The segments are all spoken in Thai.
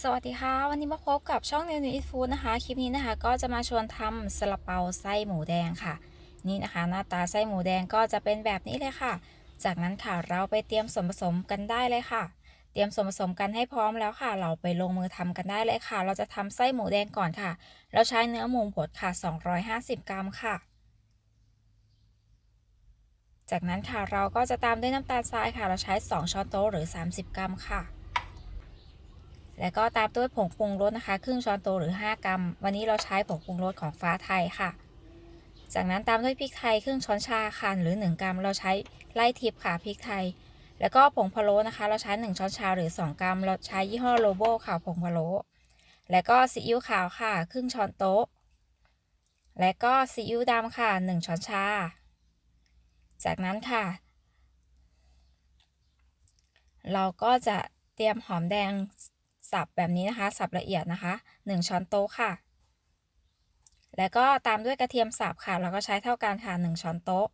สวัสดีค่ะ วันนี้มาพบกับช่อง New New Eat Food นะคะ คลิปนี้นะคะก็จะมาชวนทำซาลาเปาไส้หมูแดงค่ะ นี่นะคะ หน้าตาไส้หมูแดงก็จะเป็นแบบนี้เลยค่ะ จากนั้นค่ะเราไปเตรียมส่วนผสมกันได้เลยค่ะ เตรียมส่วนผสมกันให้พร้อมแล้วค่ะ เราไปลงมือทำกันได้เลยค่ะ เราจะทำไส้หมูแดงก่อนค่ะ เราใช้เนื้อหมูบดค่ะ 250 กรัมค่ะ จากนั้นค่ะเราก็จะตามด้วยน้ำตาลทรายค่ะ เราใช้ 2ช้อนโต๊ะหรือ 30 กรัมค่ะ แล้วก็ตามด้วยผงปรุงรสนะคะ ครึ่งช้อนโต๊ะหรือ 5 กรัม วันนี้เราใช้ผงปรุงรสของฟ้าไทยค่ะ จากนั้นตามด้วยพริกไทยครึ่งช้อนชาค่ะหรือ 1 กรัม เราใช้ไล่ทิพย์ค่ะพริกไทย แล้วก็ผงพะโล้นะคะ เราใช้ 1 ช้อนชาหรือ 2 กรัม เราใช้ยี่ห้อโลโบค่ะผงพะโล้แล้วก็ซีอิ๊วขาวค่ะ ครึ่งช้อนโต๊ะ และก็ซีอิ๊วดำค่ะ 1 ช้อนชา จากนั้นค่ะ เราก็จะเตรียมหอมแดง สับแบบนี้นะคะ สับละเอียดนะคะ 1 ช้อนโต๊ะค่ะ แล้วก็ตามด้วยกระเทียมสับค่ะ เราก็ใช้เท่ากันค่ะ 1 ช้อนโต๊ะ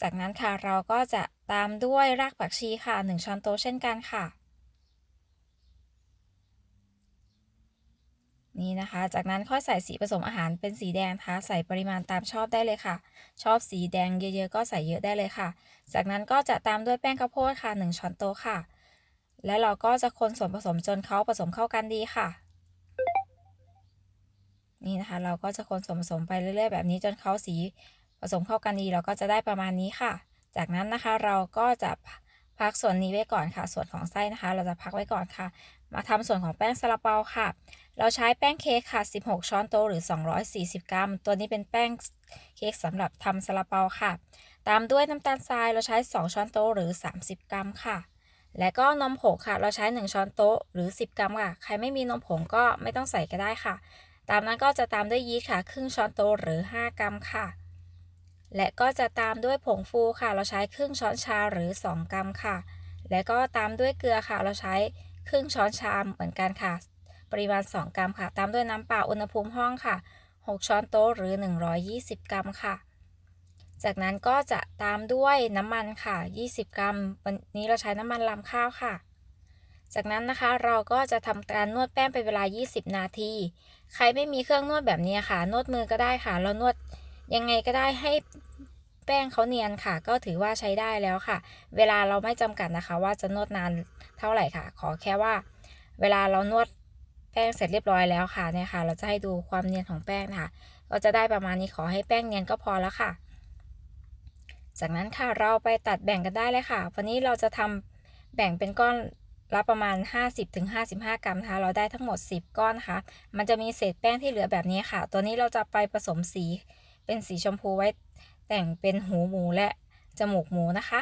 จากนั้นค่ะเราก็จะตามด้วยรากผักชีค่ะ 1 ช้อนโต๊ะเช่นกันค่ะ นี่นะคะ จากนั้นค่อยใส่สีผสมอาหารเป็นสีแดงนะคะ ใส่ปริมาณตามชอบได้เลยค่ะ ชอบสีแดงเยอะๆก็ใส่เยอะได้เลยค่ะ จากนั้นก็จะตามด้วยแป้งข้าวโพดค่ะ 1 ช้อนโต๊ะค่ะ และเราก็จะคนส่วนผสมจนเขาผสมเข้ากันดีค่ะ นี่นะคะ เราก็จะคนส่วนผสมไปเรื่อยๆ แบบนี้จนเขาสีผสมเข้ากันดี เราก็จะได้ประมาณนี้ค่ะ จากนั้นนะคะเราก็จะพักส่วนนี้ไว้ก่อนค่ะ ส่วนของไส้นะคะ เราจะพักไว้ก่อนค่ะ มาทำส่วนของแป้งซาลาเปาค่ะ เราใช้แป้งเค้กค่ะ 16 ช้อนโต๊ะหรือ 240 กรัม ตัวนี้เป็นแป้งเค้กสำหรับทำซาลาเปาค่ะ ตามด้วยน้ำตาลทรายเราใช้ 2 ช้อนโต๊ะหรือ 30 กรัมค่ะ และก็นมผงค่ะ เราใช้ 1 ช้อนโต๊ะหรือ 10 กรัมค่ะ ใครไม่มีนมผงก็ไม่ต้องใส่ก็ได้ค่ะ ตามนั้นก็จะตามด้วยยีสต์ค่ะ ครึ่งช้อนโต๊ะหรือ 5 กรัมค่ะ และก็จะตามด้วยผงฟูค่ะ เราใช้ครึ่งช้อนชาหรือ 2 กรัมค่ะ และก็ตามด้วยเกลือค่ะ เราใช้ครึ่งช้อนชาเหมือนกันค่ะ ปริมาณ 2 กรัมค่ะ ตามด้วยน้ำเปล่าอุณหภูมิห้องค่ะ 6 ช้อนโต๊ะหรือ 120 กรัมค่ะ จากนั้นก็จะตามด้วยน้ำมันค่ะ 20 กรัม วันนี้เราใช้น้ำมันลำข้าวค่ะ จากนั้นนะคะเราก็จะทำการนวดแป้งเป็นเวลา 20 นาที ใครไม่มีเครื่องนวดแบบนี้ค่ะ นวดมือก็ได้ค่ะ เรานวดยังไงก็ได้ให้แป้งเขาเนียนค่ะ ก็ถือว่าใช้ได้แล้วค่ะ เวลาเราไม่จำกัดนะคะ ว่าจะนวดนานเท่าไหร่ค่ะ ขอแค่ว่า เวลาเรานวดแป้งเสร็จเรียบร้อยแล้วค่ะเนี่ยค่ะ เราจะให้ดูความเนียนของแป้งนะคะ ก็จะได้ประมาณนี้ขอให้แป้งเนียนก็พอแล้วค่ะ จากนั้นค่ะเราไปตัดแบ่งกันได้เลยค่ะ วันนี้เราจะทำแบ่งเป็นก้อนละประมาณ 50-55 กรัมนะคะ เราได้ทั้งหมด 10 ก้อนนะคะมันจะมีเศษแป้งที่เหลือแบบนี้ค่ะ ตัวนี้เราจะไปผสมสีเป็นสีชมพูไว้แต่งเป็นหูหมูและจมูกหมูนะคะ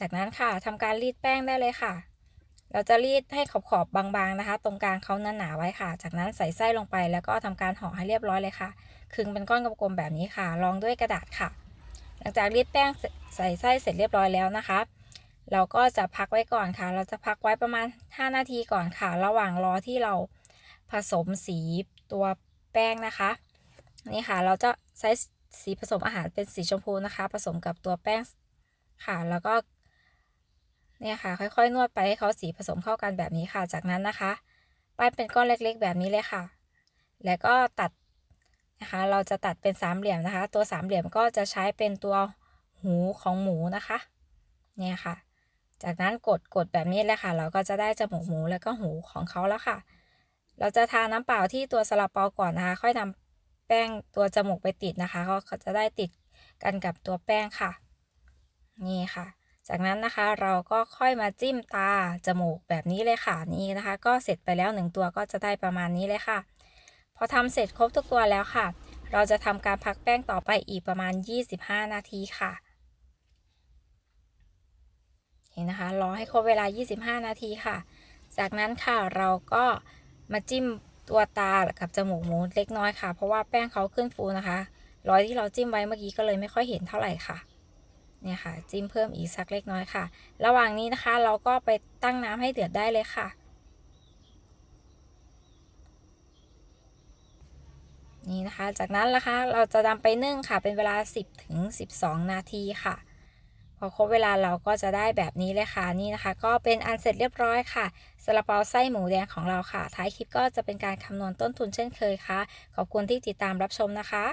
จากนั้นค่ะทำการรีดแป้งได้เลยค่ะ เราจะรีดให้ขอบขอบบางๆนะคะ ตรงกลางเขาหนาๆไว้ค่ะ จากนั้นใส่ไส้ลงไปแล้วก็ทำการห่อให้เรียบร้อยเลยค่ะคึงเป็นก้อนกลมๆแบบนี้ค่ะรองด้วยกระดาษค่ะ ลังจากรีดแป้งใส่ไส้เสร็จเรียบร้อยแล้วนะคะ เราก็จะพักไว้ก่อนค่ะ เราจะพักไว้ประมาณ 5 นาทีก่อนค่ะ ระหว่างรอที่เราผสมสีตัวแป้งนะคะนี่ค่ะ เราจะใช้สีผสมอาหารเป็นสีชมพูนะคะ ผสมกับตัวแป้งค่ะ แล้วก็เนี่ยค่ะ ค่อยๆ นวดไปให้เขาสีผสมเข้ากันแบบนี้ค่ะ จากนั้นนะคะ ปั้นเป็นก้อนเล็กๆ แบบนี้เลยค่ะ แล้วก็ตัด นะคะ เราจะตัดเป็นสามเหลี่ยมนะคะ ตัวสามเหลี่ยมก็จะใช้เป็นตัวหูของหมูนะคะ เนี่ยค่ะ จากนั้นกดกดแบบนี้เลยค่ะ เราก็จะได้จมูกหมูแล้วก็หูของเขาแล้วค่ะ เราจะทาน้ำเปล่าที่ตัวซาลาเปาก่อนนะคะ ค่อยนำแป้งตัวจมูกไปติดนะคะเขาจะได้ติดกันกับตัวแป้งค่ะ นี่ค่ะ จากนั้นนะคะเราก็ค่อยมาจิ้มตาจมูกแบบนี้เลยค่ะ นี่นะคะ ก็เสร็จไปแล้วหนึ่งตัวก็จะได้ประมาณนี้เลยค่ะ พอทำเสร็จครบทุกตัวแล้วค่ะ เราจะทำการพักแป้งต่อไปอีกประมาณ 25 นาทีค่ะ เห็นนะคะ รอให้ครบเวลา 25 นาทีค่ะ จากนั้นค่ะเราก็มาจิ้มตัวตากับจมูกหมูเล็กน้อยค่ะ เพราะว่าแป้งเขาขึ้นฟูนะคะ รอยที่เราจิ้มไว้เมื่อกี้ก็เลยไม่ค่อยเห็นเท่าไหร่ค่ะเนี่ยค่ะ จิ้มเพิ่มอีกสักเล็กน้อยค่ะ ระหว่างนี้นะคะเราก็ไปตั้งน้ำให้เดือดได้เลยค่ะ นี่นะคะ จากนั้นนะคะเราจะนำไปนึ่งค่ะ เป็นเวลา 10ถึง12 นาทีค่ะ พอครบเวลาเราก็จะได้แบบนี้เลยค่ะนี่นะคะ ก็เป็นอันเสร็จเรียบร้อยค่ะซาลาเปาไส้หมูแดงของเราค่ะ ท้ายคลิปก็จะเป็นการคำนวณต้นทุนเช่นเคยค่ะ ขอบคุณที่ติดตามรับชมนะคะ